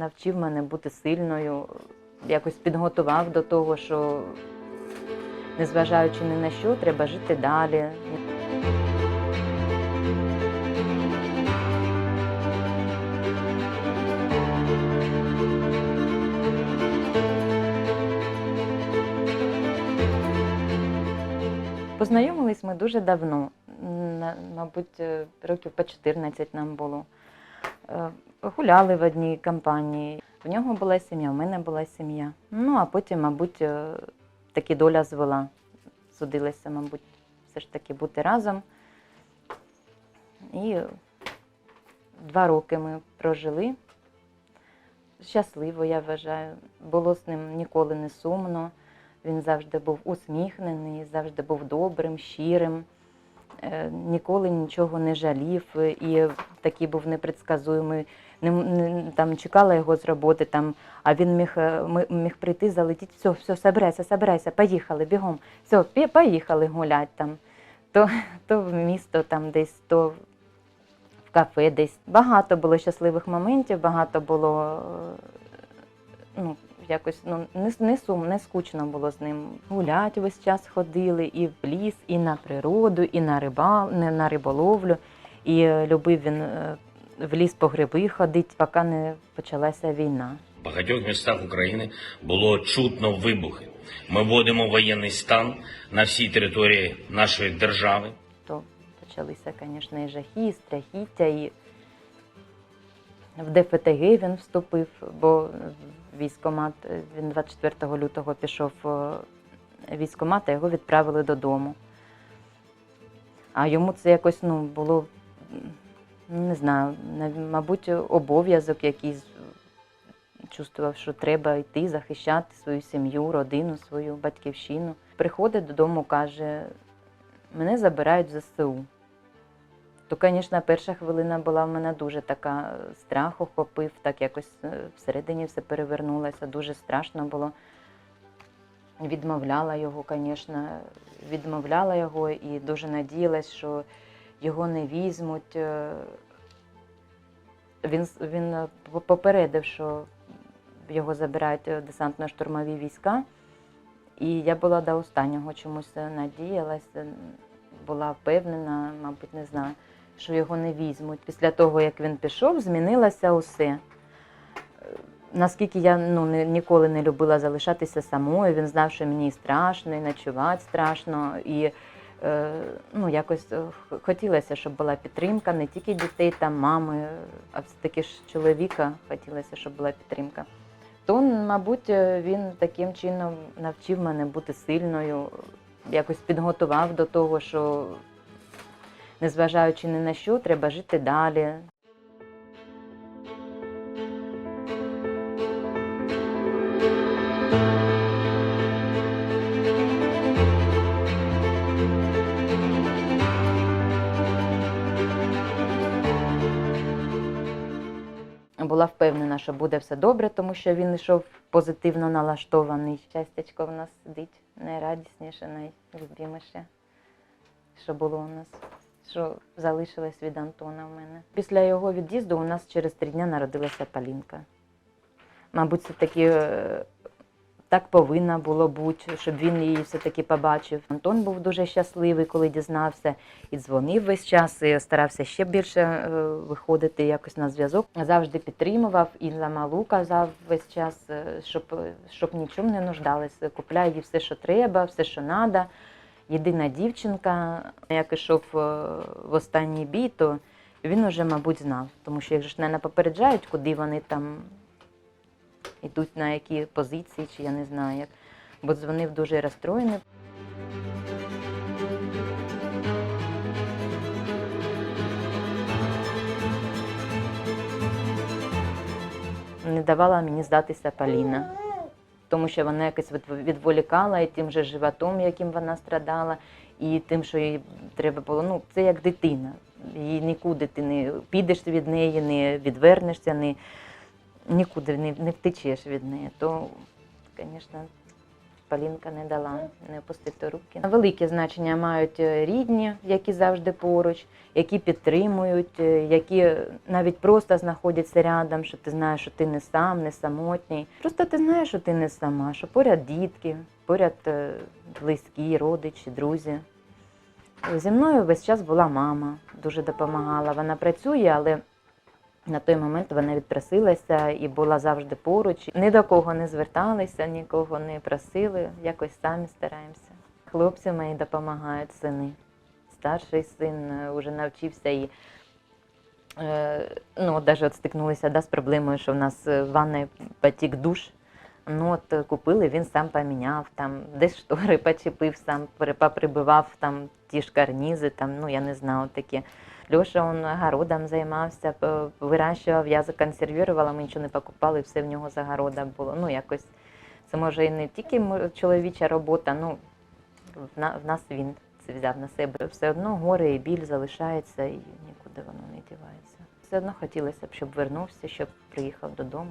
Навчив мене бути сильною, якось підготував до того, що незважаючи ні на що, треба жити далі. Познайомились ми дуже давно, мабуть, е, років по 14 нам було. Гуляли в одній компанії. В нього була сім'я, в мене була сім'я. Ну, а потім, мабуть, е, таки доля звела. Судилася, мабуть, все ж таки бути разом. І два роки ми прожили. Щасливо, я вважаю. Було з ним ніколи не сумно. Він завжди був усміхнений, завжди був добрим, щирим, ніколи нічого не жалів і такий був непредсказуємий. Не, не, там чекала його з роботи, там, а він міг, е, міг прийти, залетіти, все, все, собирайся, собирайся, поїхали, бігом, все, поїхали гулять там. То, то в місто там десь, то в кафе десь. Багато було щасливих моментів, багато було е, ну, якось ну, не, не сум, не скучно було з ним. Гулять весь час ходили і в ліс, і на природу, і на, рибал, не, на риболовлю. І е, любив він е, в ліс по гриби ходити, поки не почалася війна. В багатьох містах України було чутно вибухи. Ми вводимо воєнний стан на всій території нашої держави. То почалися, звісно, і жахи, і страхіття, і в ДФТГ він вступив, бо військомат, він 24 лютого пішов е, військомат, а його відправили додому. А йому це якось ну, було, не знаю, мабуть, обов'язок якийсь чувствував, що треба йти захищати свою сім'ю, родину, свою батьківщину. Приходить додому, каже, мене забирають в ЗСУ. То, звісно, перша хвилина була в мене дуже така е, страх охопив, так якось е, всередині все перевернулося, дуже страшно було. Відмовляла його, звісно, відмовляла його і дуже надіялась, що його не візьмуть. Е, Він, він попередив, що його забирають десантно-штурмові війська. І я була до останнього чомусь надіялася, була впевнена, мабуть, не знаю, що його не візьмуть. Після того, як він пішов, змінилося усе. Е, Наскільки я ну, ніколи не любила залишатися самою, він знав, що мені страшно, і ночувати страшно. І е, ну, якось е, хотілося, щоб була підтримка не тільки дітей та мами, а все-таки ж чоловіка хотілося, щоб була підтримка. То, мабуть, е, він таким чином навчив мене бути сильною, якось підготував до того, що незважаючи ні на що, треба жити далі. Була впевнена, що буде все добре, тому що він йшов позитивно налаштований. Щастячко в нас сидить найрадісніше, найлюбіміше, що було у нас, що залишилось від Антона в мене. Після його від'їзду у нас через три дні народилася Полінка. Мабуть, це таки е, так повинно було бути, щоб він її все-таки побачив. Антон був дуже щасливий, коли дізнався, і дзвонив весь час, і старався ще більше е, виходити якось на зв'язок. Завжди підтримував і за малу казав весь час, е, щоб, щоб нічим не нуждалася. Купляй їй все, що треба, все, що треба. Єдина дівчинка, як ішов е, в останній бій, то він уже, мабуть, знав, тому що їх ж не попереджають, куди вони там йдуть на які позиції, чи я не знаю як. Бо дзвонив дуже розстроєний. Не давала мені здатися Поліна, тому що вона якось від- відволікала і тим же животом, яким вона страдала, і тим, що їй треба було. Ну, це як дитина. Її нікуди ти не підеш від неї, не відвернешся, не, нікуди не, не втечеш від неї. То, звісно, Полінка не дала не опустити руки. Велике значення мають е, рідні, які завжди поруч, які підтримують, е, які навіть просто знаходяться рядом, що ти знаєш, що ти не сам, не самотній. Просто ти знаєш, що ти не сама, що поряд дітки, поряд е, близькі, родичі, друзі. Зі мною весь час була мама, дуже допомагала. Вона працює, але на той момент вона відпросилася і була завжди поруч. Ні до кого не зверталися, нікого не просили, якось самі стараємося. Хлопці мої допомагають сини. Старший син е, вже навчився і е, ну, навіть стикнулися да, з проблемою, що в нас е, в ванні потік душ. Ну, от е, купили, він сам поміняв, там десь штори почепив, сам при- поприбивав там ті ж карнізи, там, ну я не знаю, такі. Льоша он огородом займався, вирощував, я законсервувала, ми нічого не покупали, все в нього з огорода було. Ну, якось це може і не тільки чоловіча робота, ну в нас він це взяв на себе. Все одно горе і біль залишається і нікуди воно не дівається. Все одно хотілося б, щоб вернувся, щоб приїхав додому.